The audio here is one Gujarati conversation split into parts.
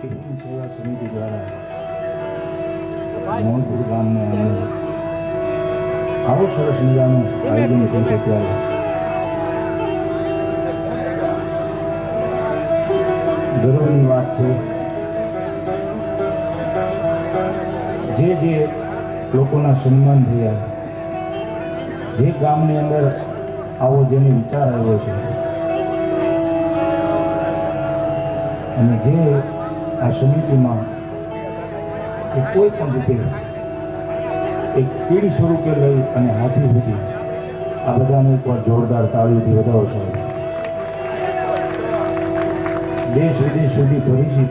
ટિફિન સેવા સમિતિ દ્વારા મોહનપુર ગામને અમે આવું સરસ મજાનું આયોજન કર્યું ત્યારે ગર્વની વાત છે, જે જે લોકોના સન્માન થયા જે ગામની અંદર આવો જેને વિચાર આવ્યો છે, અને જે આ સમિતિમાં એ કોઈ પણ રીતે એક કીડી સ્વરૂપે લઈ અને હાથી સુધી આ બધાને એકવાર જોરદાર તાળીઓથી વધારો છે દેશ વિદેશ સુધી પરિચિત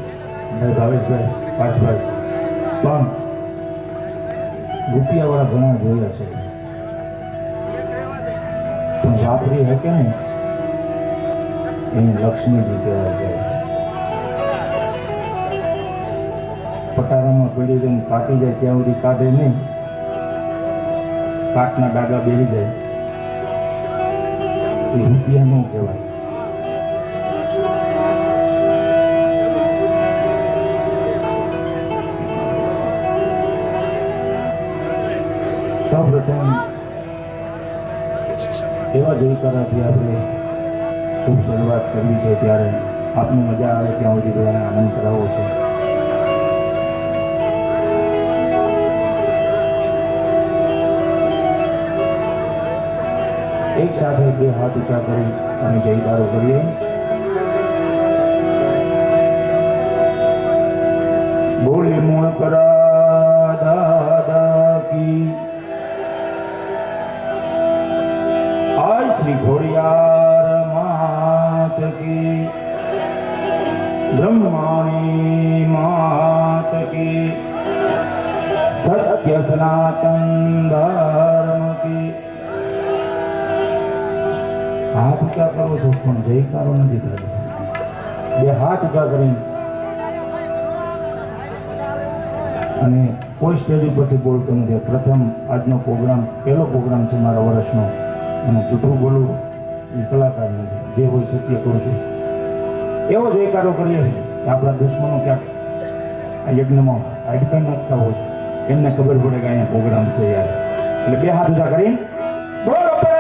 ભાઈ ભાવેશભાઈ પાઠભાઈ પણ રૂપિયાવાળા ઘણા જોયા છે. પણ વાપરી હકે ને? એને લક્ષ્મીજી કહેવાય છે. પટારામાં પડી પાકી જાય ત્યાં સુધી કાઢે નહીં. કાટના ડાગા બેરી જાય. એ રૂપિયા ન કહેવાય. સૌપ્રથમ એવા જયકારાથી આપણે શુભ શરૂઆત કરવી છે ત્યારે આપને મજા આવે ત્યાં સુધી બધાને આનંદ કરાવવો છે. એક સાથે બે હાથ ઊંચા કરી અને જયકારો કરીએ બોલે મૂળ કરા દાદા કી આય શ્રી ઘોડિયાર માત કી બ્રહ્માણી માત કી સત્ય સનાતન ઊંચા કરો છો પણ જયકારો નથી થતો. બે હાથ ઊંચા કરીને અને કોઈ સ્ટેજ ઉપરથી બોલતો નથી. પ્રથમ આજનો પ્રોગ્રામ, પહેલો પ્રોગ્રામ છે મારા વર્ષનો. અને જૂઠું બોલવું એ કલાકાર નથી. જે હોય સત્ય કરું છું. એવો જયકારો કરીએ છીએ કે આપણા દુશ્મનો ક્યાંક આ યજ્ઞમાં અડકાઈ નાખતા હોય. એમને ખબર પડે કે અહીંયા પ્રોગ્રામ છે યાર. એટલે બે હાથ ઊંચા કરી બોલો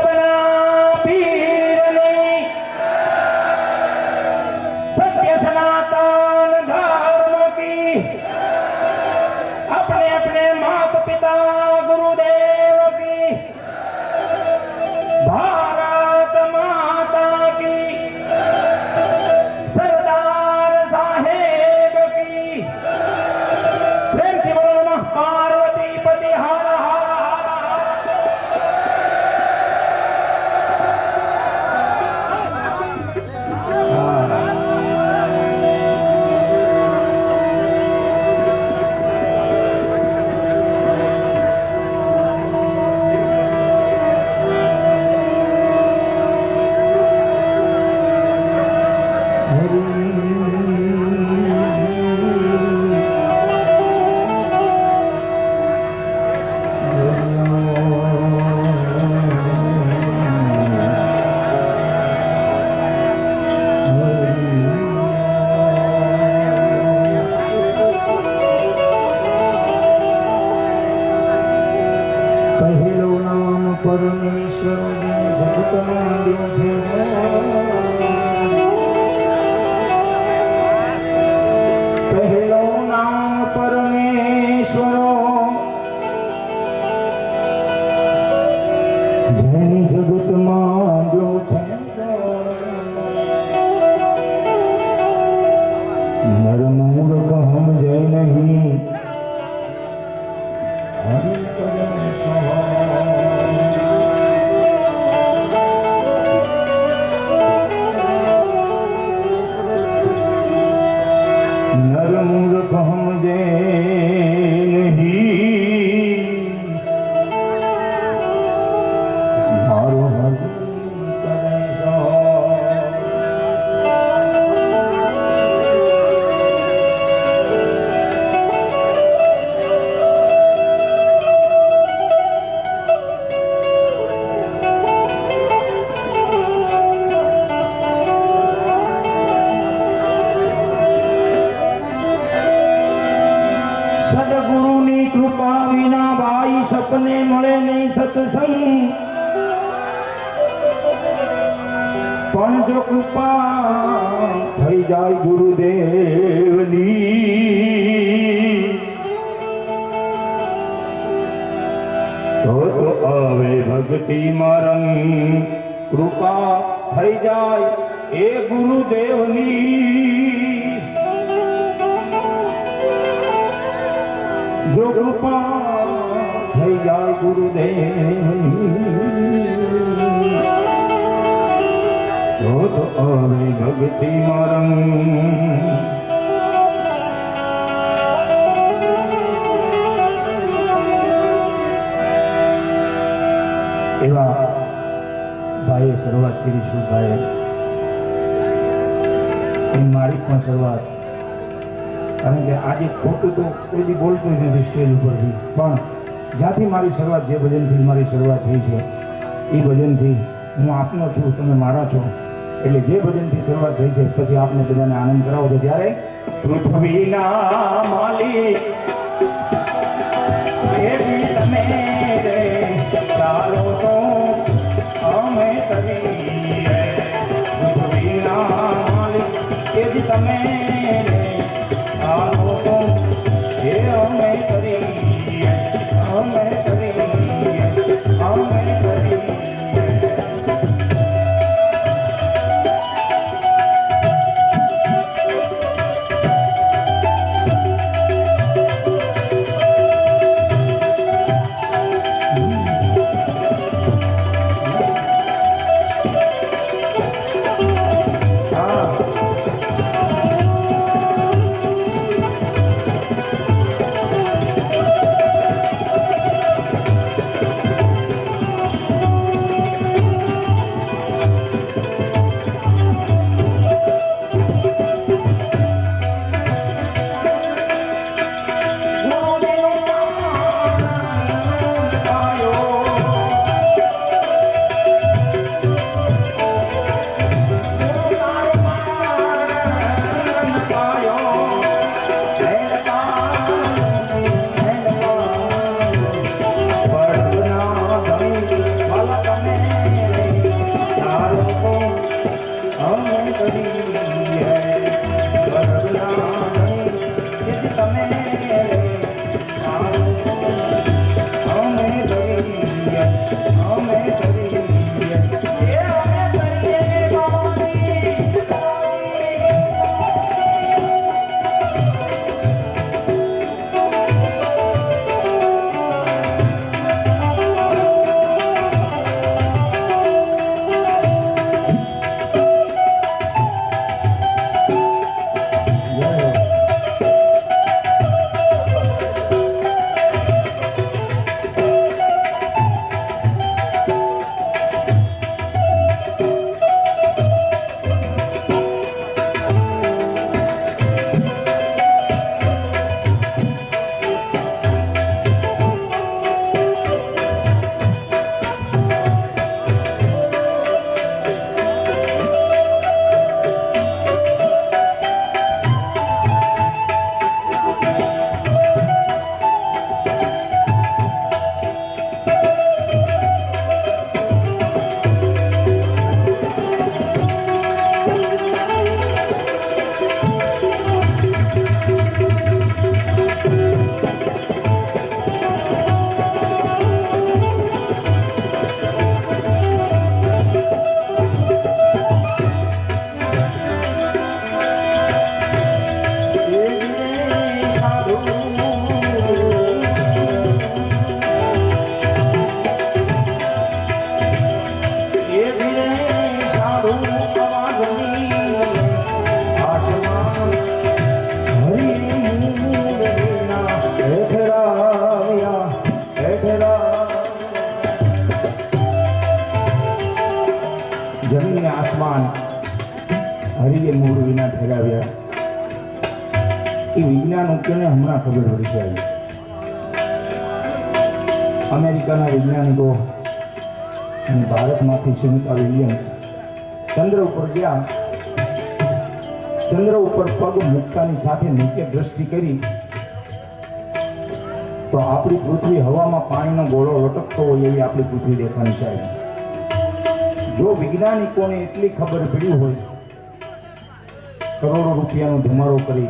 કૃપા વિના ભાઈ સપને મળે નહીં સત્સંગ. પણ જો કૃપા થઈ જાય ગુરુદેવની, તો આવે ભક્તિ રંગ. કૃપા થઈ જાય એ ગુરુદેવની. જો કૃપા થઈ ગુરુદેવ તો આવે ભક્તિ રંગ એવા ભાઈએ શરૂઆત કરીશું એમ મારી પણ શરૂઆત. કારણ કે આજે ખોટું તો કોઈ બોલતું જ નથી સ્ટેજ ઉપરથી. પણ જ્યાંથી મારી શરૂઆત, જે ભજનથી મારી શરૂઆત થઈ છે, એ ભજનથી હું આપનો છું, તમે મારા છો. એટલે જે ભજનથી શરૂઆત થઈ છે, પછી આપને બધાને આનંદ કરાવો. છો ત્યારે પૃથ્વીના ખબર પડી છે અમેરિકાના વૈજ્ઞાનિકો અને ભારતમાંથી સુનિતા વિલિયમ્સ ચંદ્ર ઉપર ગયા. ચંદ્ર ઉપર પગ મૂકતાની સાથે નીચે દ્રષ્ટિ કરી. તો આપણી પૃથ્વી હવામાં પાણીનો ગોળો લટકતો હોય એવી આપણી પૃથ્વી દેખાણી સાહેબ જો વૈજ્ઞાનિકોને એટલી ખબર પડી હોય, કરોડો રૂપિયાનો ધુમાડો કરી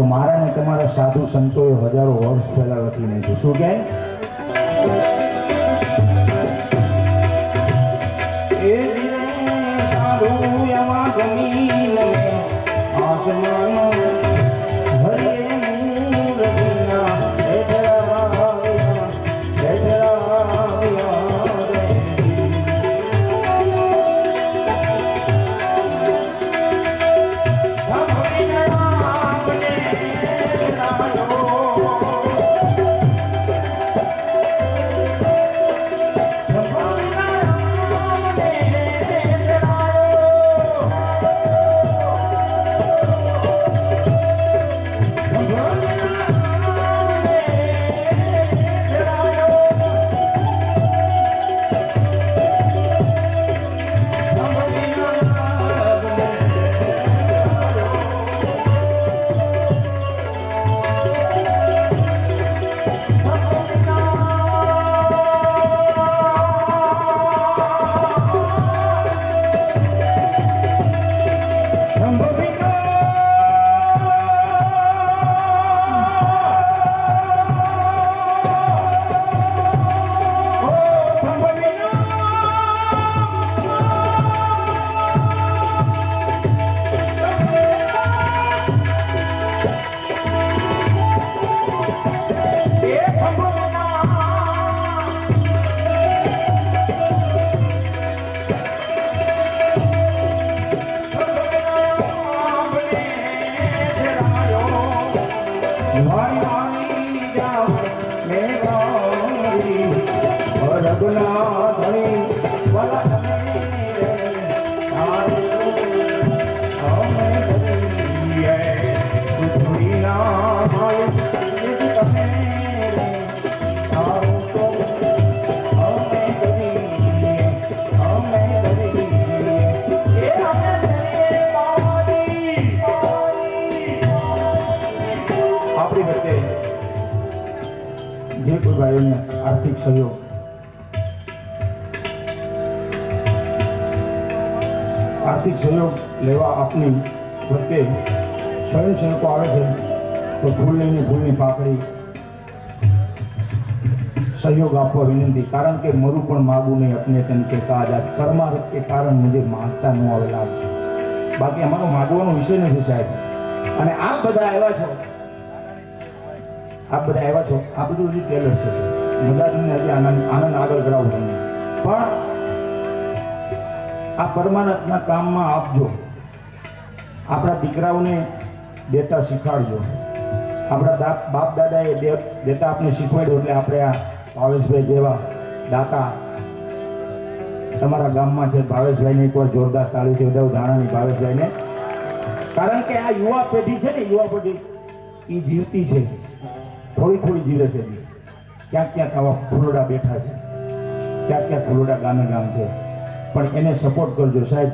તો મારા ને તમારા સાધુ સંતોએ હજારો વર્ષ પહેલા લખી નાખ્યું. શું કહે? વચ્ચે જે ભાઈઓને આર્થિક સહયોગ. આર્થિક સહયોગ લેવા આપની વચ્ચે સ્વયંસેવકો આવે છે, તો ફૂલની પાકડી સહયોગ આપવા વિનંતી. કારણ કે મરું પણ માગું નહીં અપને તેમ કે કાજ આ કે કારણ મુજે માગતા ન આવેલા બાકી અમારો માગવાનો વિષય નથી સાહેબ. અને આપ બધા આવ્યા છો આપ બધા આવ્યા છો, આ બધું હજી ટેલર છે. તમને હજી આનંદ આનંદ આગળ કરાવું તમને. પણ આ પરમાનંદના કામમાં આપજો આપણા દીકરાઓને દેતા શીખવાડજો. આપણા દાપ બાપ દાદાએ દેતા આપણે શીખવાડ્યું એટલે આપણે આ ભાવેશભાઈ જેવા દાતા તમારા ગામમાં છે. ભાવેશભાઈને એકવાર જોરદાર તાળીથી બધા ધાણાની ભાવેશભાઈને. કારણ કે આ યુવા પેઢી છે ને, યુવા પેઢી એ જીવતી છે. થોડી થોડી જીવે છે ક્યાંક ક્યાંક આવા ફૂલોડા બેઠા છે. ક્યાંક ક્યાંક ફૂલોડા ગામે ગામ છે. પણ એને સપોર્ટ કરજો સાહેબ.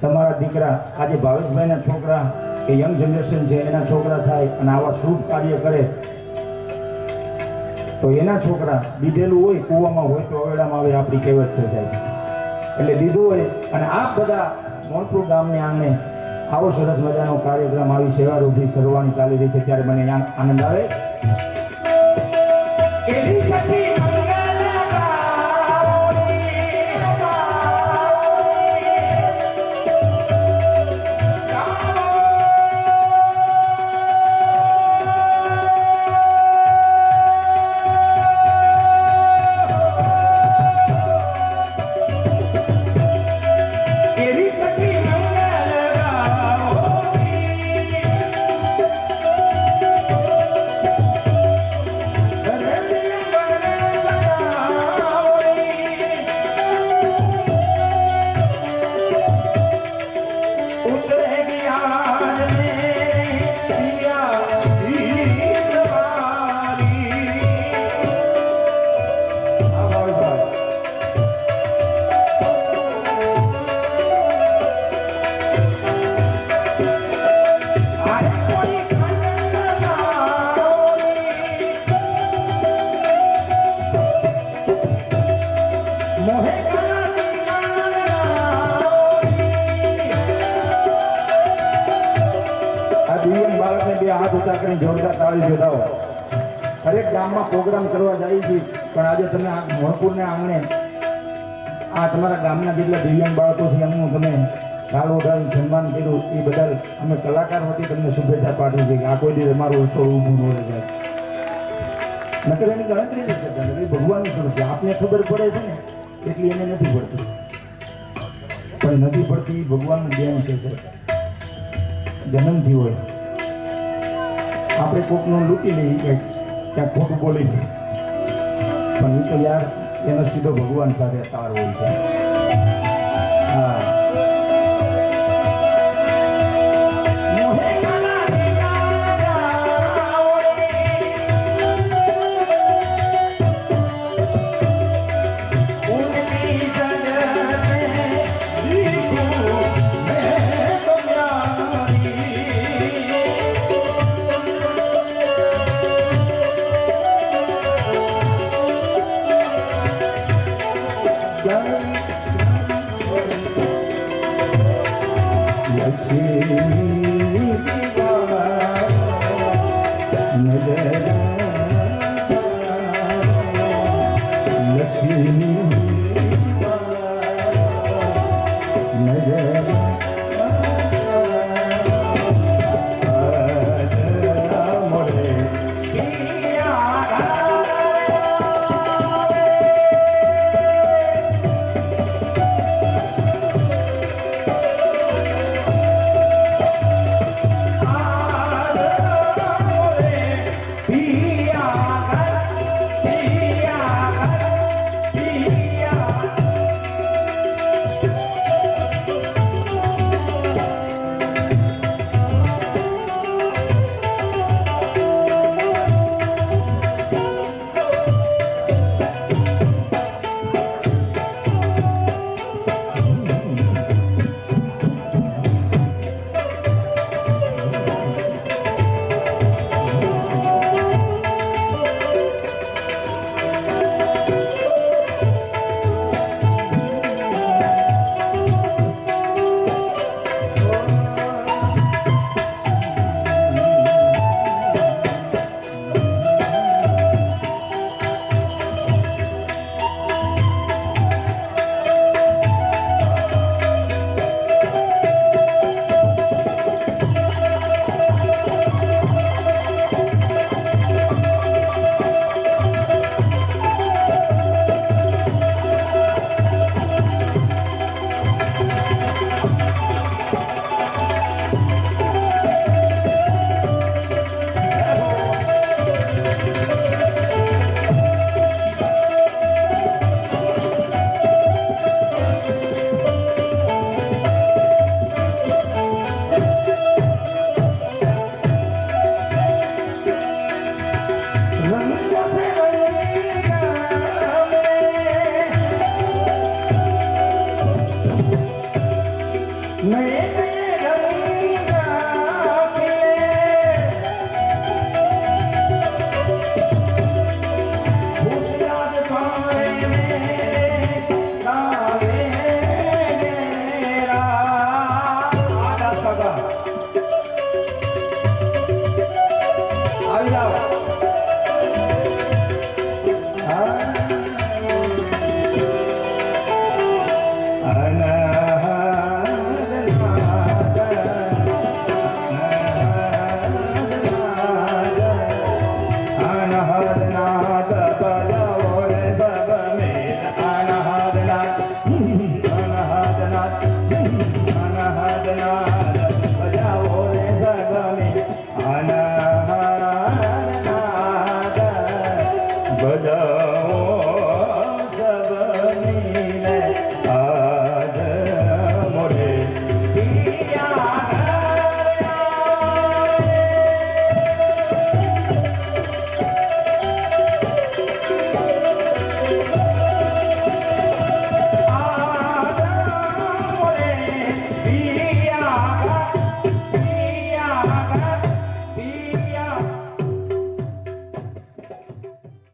તમારા દીકરા, આજે ભાવેશભાઈના છોકરા કે યંગ જનરેશન છે, એના છોકરા થાય અને આવા શુભ કાર્ય કરે, તો એના છોકરા દીધેલું હોય, કૂવામાં હોય તો અવેડામાં આવે, આપણી કહેવત છે સાહેબ. એટલે દીધું હોય અને આ બધા મોનપુર ગામને આંગણે આવો સરસ મજાનો કાર્યક્રમ, આવી સેવા રૂપી સરવાની ચાલી રહી છે, ત્યારે મને આનંદ આવે. એવી સખી એવી હાથ જોરદાર તાળી જોડાવો હરેક ગામમાં પ્રોગ્રામ કરવા જાય છે, પણ આજે તમે આ મોહનપુરના આંગણે આ તમારા ગામના જેટલા દિવ્યાંગ બાળકો છે, એમનું તમે સારું ઓઢાવીને સન્માન કર્યું, એ બદલ અમે કલાકાર વતી તમને શુભેચ્છા પાઠવી છે કે આ કોઈ દિવસ અમારો ઉત્સવ ઊભું ન રહે નકર એની ગણતરી નથી કરતા એ ભગવાનનું સ્વરૂપ આપને ખબર પડે છે ને, એટલી એને નથી પડતી. પણ નથી પડતી ભગવાનનું જ્ઞાન છે જન્મથી હોય. આપણે કોકનું લૂંટી લઈએ કંઈક ક્યાંક ખોટું બોલી પણ એ તો યાર, એનો સીધો ભગવાન સાથે તાર હોય છે. હા.